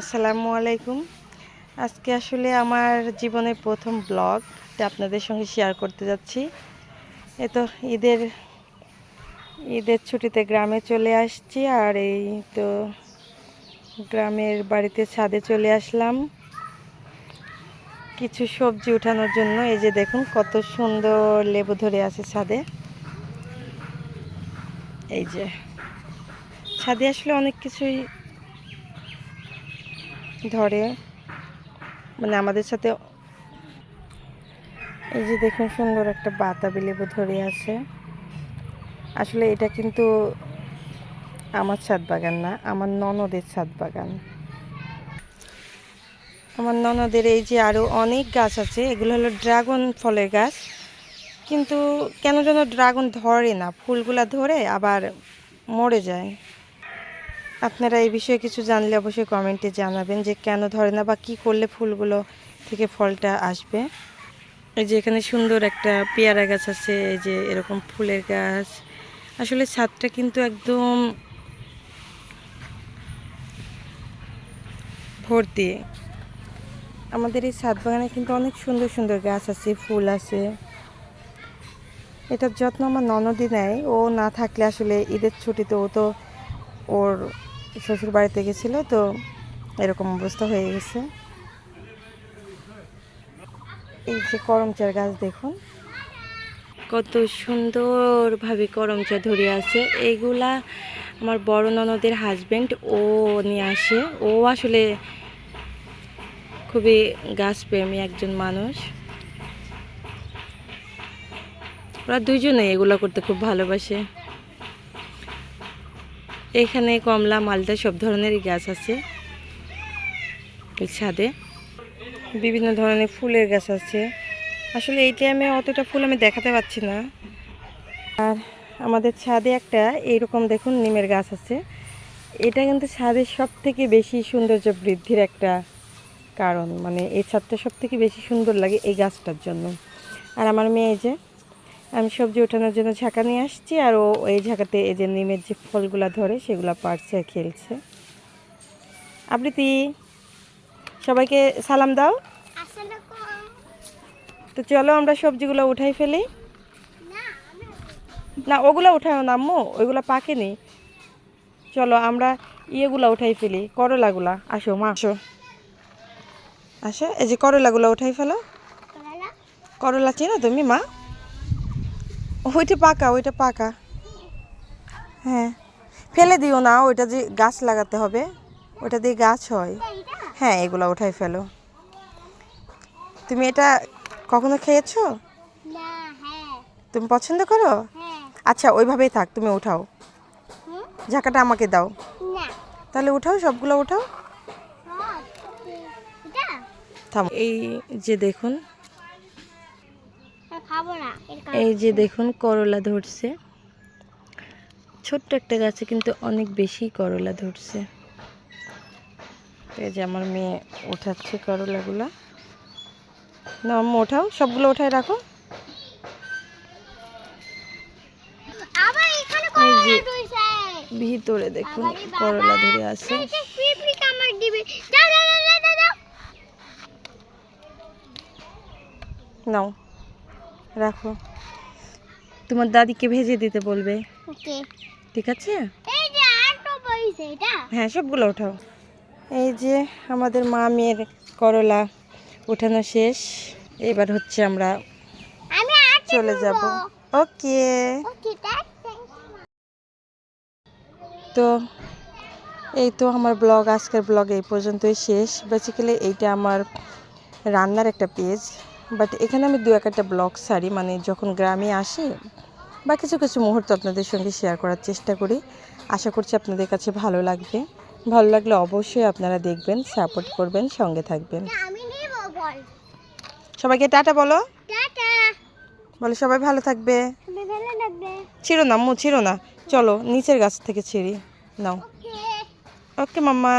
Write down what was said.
আসসালামু আলাইকুম। আজকে আসলে আমার জীবনের প্রথম ব্লগ তা আপনাদের সঙ্গে শেয়ার করতে যাচ্ছি। এ তো ঈদের ঈদের ছুটিতে গ্রামে চলে আসছি আর এই তো গ্রামের বাড়িতে ছাদে চলে আসলাম। কিছু সবজি উঠানোর জন্য, এই যে দেখুন কত সুন্দর লেবু ধরে আছে ছাদে। এই যে, ছাদে আসলে অনেক কিছুই ধরে। মানে আমাদের সাথে এই যে দেখুন সুন্দর একটা বাতাবি লেবু ধরে আছে। আসলে এটা কিন্তু আমার ছাদ বাগান না, আমার ননদের ছাদ বাগান। আমার ননদের এই যে আরও অনেক গাছ আছে, এগুলো হলো ড্রাগন ফলের গাছ। কিন্তু কেন যেন ড্রাগন ধরে না, ফুলগুলা ধরে আবার মরে যায়। আপনারা এই বিষয়ে কিছু জানলে অবশ্যই কমেন্টে জানাবেন যে কেন ধরে না বা কি করলে ফুলগুলো থেকে ফলটা আসবে। এই যে এখানে সুন্দর একটা পেয়ারা গাছ আছে, এই যে এরকম ফুলের গাছ। আসলে ছাদটা কিন্তু একদম ভর্তি। আমাদের এই ছাদ বাগানে কিন্তু অনেক সুন্দর সুন্দর গাছ আছে, ফুল আছে। এটার যত্ন আমার ননদি নেয়। ও না থাকলে আসলে ঈদের ছুটিতে ও তো ওর শ্বশুর বাড়িতে গেছিল, তো এরকম অবস্থা হয়ে গেছে। এই যে করমচার গাছ দেখুন। কত সুন্দরভাবে করমচা ধরে আছে। এইগুলা আমার বড় ননদের হাজব্যান্ড ও নিয়ে আসে। ও আসলে খুবই গাছপ্রেমী একজন মানুষ। ওরা দুজনেই এগুলো করতে খুব ভালোবাসে। এখানে কমলা মালটা সব ধরনেরই গাছ আছে। ছাদে বিভিন্ন ধরনের ফুলের গাছ আছে। আসলে এই টাইমে অতটা ফুল আমি দেখাতে পাচ্ছি না। আর আমাদের ছাদে একটা এইরকম দেখুন নিমের গাছ আছে। এটা কিন্তু ছাদের সব থেকে বেশি সৌন্দর্য বৃদ্ধির একটা কারণ। মানে এই ছাদটা সব থেকে বেশি সুন্দর লাগে এই গাছটার জন্য। আর আমার মেয়ে যে আমি সবজি ওঠানোর জন্য ঝাঁকা নিয়ে আসছি আর ও এই ঝাঁকাতে এই যে নিমের যে ফলগুলা ধরে সেগুলো পারছে আর খেলছে। আবৃত্তি সবাইকে সালাম দাও। তো চলো আমরা সবজিগুলো উঠাই ফেলি। না ওগুলো উঠাও না আম্মু ওইগুলো পাকেনি চলো আমরা ইয়েগুলো উঠাই ফেলি করলাগুলা। আসো মা। আসো। আসো এই যে করলাগুলো উঠাই ফেলো। করলা চেনো তুমি মা? ওইটা পাকা ওইটা পাকা। হ্যাঁ। ফেলে দিও না ওইটা যে গাছ লাগাতে হবে ওটা দিয়ে গাছ হয়। হ্যাঁ এগুলো উঠাই ফেলো। তুমি এটা কখনো খেয়েছো? হ্যাঁ। তুমি পছন্দ করো? হ্যাঁ। আচ্ছা ওইভাবেই থাক তুমি উঠাও? ঝাঁকাটা আমাকে দাও। তাহলে উঠাও সবগুলো উঠাও। হ্যাঁ, থাম এই যে দেখুন এটা খাব না এর কারণ এই যে দেখুন করলা ধরছে। ছোট্ট একটা গাছে কিন্তু অনেক বেশি করলা ধরছে। এই যে আমার মেয়ে উঠাচ্ছে করলাগুলো। না আম্মু ওঠাও সবগুলো উঠায় রাখো। ভিতরে দেখুন করলা ধরে আছে। নাও। রাখো। তোমার দাদিকে ভেজে দিতে বলবে। ওকে। ঠিক আছে? হ্যাঁ সবগুলো ওঠাও। এই যে আমাদের মা মেয়ের করলা উঠানো শেষ। এবার হচ্ছে আমরা চলে যাব। ওকে। ওকে তো এই তো আমার ব্লগ আজকের ব্লগ এই পর্যন্তই শেষ। বেসিক্যালি এইটা আমার রান্নার একটা পেজ বাট এখানে আমি দু এক একটা ব্লগ সারি মানে যখন গ্রামে আসি বা কিছু কিছু মুহূর্ত আপনাদের সঙ্গে শেয়ার করার চেষ্টা করি। আশা করছি আপনাদের কাছে ভালো লাগবে। ভালো লাগলে অবশ্যই আপনারা দেখবেন সাপোর্ট করবেন সঙ্গে থাকবেন। সবাইকে টাটা বলো। বলো সবাই ভালো থাকবে। ছিড়ো না মু ছিড়ো না। চলো নিচের গাছ থেকে ছিঁড়ি। নাও। ওকে মাম্মা।